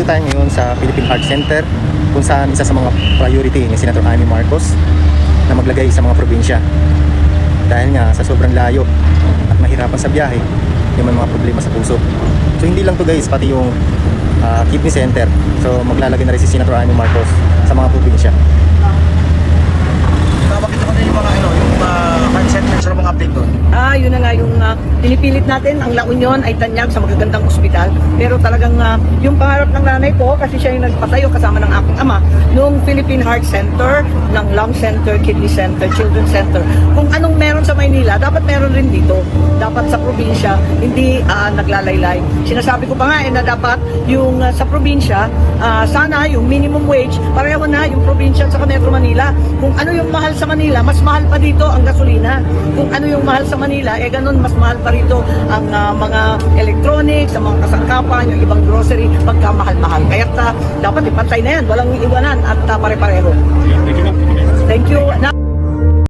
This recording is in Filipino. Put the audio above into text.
Narito tayo ngayon sa Philippine Heart Center kung saan isa sa mga priority ni Senator Amy Marcos na maglagay sa mga probinsya. Dahil nga sa sobrang layo at mahirapan sa biyahe, yung may mga problema sa puso. So hindi lang to guys, pati yung ah, kidney center. So maglalagay na rin si Senator Amy Marcos sa mga probinsya. Bakit ko na yung mga ano, yung uh, heart center sa mga update Ah, yun na nga yung ah, pinipilit natin. Ang La Union ay tanyag sa magagandang ospital. Pero talagang ah, yung pangarap ng nanay ko, kasi siya yung nagpatayo kasama ng aking ama, nung Philippine Heart Center, ng Lung Center, Kidney Center, Children's Center. Kung anong meron sa Maynila, dapat meron rin dito. Dapat sa probinsya, hindi ah, naglalaylay. Sinasabi ko pa nga eh, na dapat yung ah, sa probinsya, ah, sana yung minimum wage, pareho na yung probinsya saka Metro Manila. Kung ano yung mahal sa Manila, mas mahal pa dito ang gasolina. Kung ano yung mahal sa Manila, eh ganun, mas mahal pa rito ang ah, mga electronics, ang mga kasangkapan, yung ibang grocery, pagka mahal-mahal. Kaya ta, dapat ipantay na yan, walang iwanan at ah, pare-pareho.